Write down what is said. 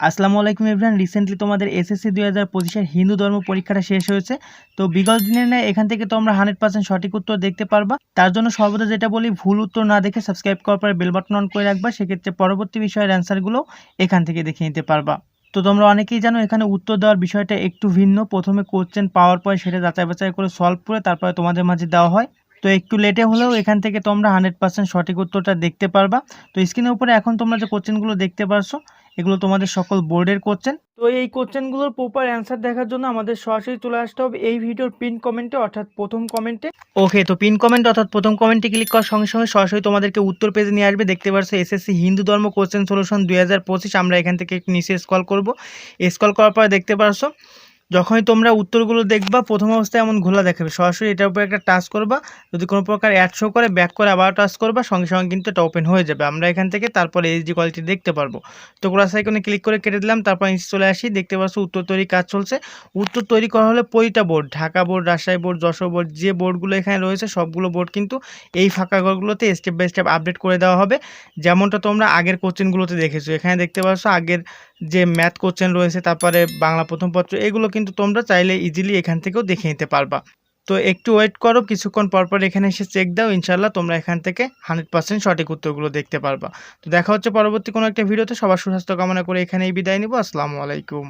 আসসালামু আলাইকুম ইব্রাহিম রিসেন্টলি তোমাদের এসএসসি দুই হাজার পঁচিশের হিন্দু ধর্ম পরীক্ষাটা শেষ হয়েছে। তো বিগত দিনের ন্যায় এখান থেকে তোমরা হান্ড্রেড পার্সেন্ট সঠিক উত্তর দেখতে পারবা। তার জন্য সর্বদা যেটা বলি, ভুল উত্তর না দেখে সাবস্ক্রাইব করার পরে বেল বাটন অন করে রাখবা। সেক্ষেত্রে পরবর্তী বিষয়ের অ্যান্সারগুলো এখান থেকে দেখে নিতে পারবা। তো তোমরা অনেকেই জানো, এখানে উত্তর দেওয়ার বিষয়টা একটু ভিন্ন। প্রথমে কোশ্চেন পাওয়ার পরে সেটা যাচাই বাছাই করে সলভ করে তারপরে তোমাদের মাঝে দেওয়া হয়। তো একটু লেটে হলেও এখান থেকে তোমরা হান্ড্রেড পার্সেন্ট সঠিক উত্তরটা দেখতে পারবা। তো স্ক্রিনের উপরে এখন তোমরা যে কোশ্চেনগুলো দেখতে পারছ, এগুলো তোমাদের সকল বোর্ডের কোশ্চেন তো এই কোশ্চেনগুলোর প্রপার অ্যান্সার দেখার জন্য আমাদের সরাসরি চলে আসতে হবে এই ভিডিওর পিন কমেন্টে অর্থাৎ প্রথম কমেন্টে ওকে তো পিন কমেন্ট অর্থাৎ প্রথম কমেন্টে ক্লিক করার সঙ্গে সঙ্গে সরাসরি তোমাদেরকে উত্তর পেজে নিয়ে আসবে। দেখতে পারছ এসএসসি হিন্দু ধর্ম কোশ্চেন সলিউশন দুই হাজার পঁচিশ, আমরা এখান থেকে নিচে স্কল করব। স্কল করার পরে দেখতে পারছ যখনই তোমরা উত্তরগুলো দেখবা, প্রথম অবস্থায় এমন ঘোলা দেখাবে। সরাসরি এটার উপর একটা টাচ করবা, যদি কোনো প্রকার অ্যাড শো করে ব্যাক করে আবার টাচ করবা, সঙ্গে সঙ্গে কিন্তু এটা ওপেন হয়ে যাবে। আমরা এখান থেকে তারপরে এইচডি কোয়ালিটি দেখতে পারব। তো ক্লাস আইকনে ক্লিক করে কেটে দিলাম, তারপর নিচে চলে আসি, দেখতে পাচ্ছ উত্তর তৈরি কাজ চলছে। উত্তর তৈরি করা হলে প্রতিটা board Dhaka board Rajshahi board Jessore board যে বোর্ডগুলো এখানে রয়েছে, সবগুলো বোর্ড কিন্তু এই ফাঁকা ঘরগুলোতে স্টেপ বাই স্টেপ আপডেট করে দেওয়া হবে। যেমনটা তোমরা আগের কোশ্চেনগুলোতে দেখেছ। এখানে দেখতে পাচ্ছ আগের যে ম্যাথ কোশ্চেন রয়েছে, তারপরে বাংলা প্রথম পত্র, এগুলো কিন্তু তোমরা চাইলে ইজিলি এখান থেকেও দেখে নিতে পারবা। তো একটু ওয়েট করো, কিছুক্ষণ পরপর এখানে এসে চেক দাও ইনশাল্লাহ তোমরা এখান থেকে হান্ড্রেড পার্সেন্ট সঠিক উত্তরগুলো দেখতে পারবা। তো দেখা হচ্ছে পরবর্তী কোনো একটা ভিডিওতে সবার সুস্বাস্থ্য কামনা করে এখানেই বিদায় নিব, আসসালামু আলাইকুম।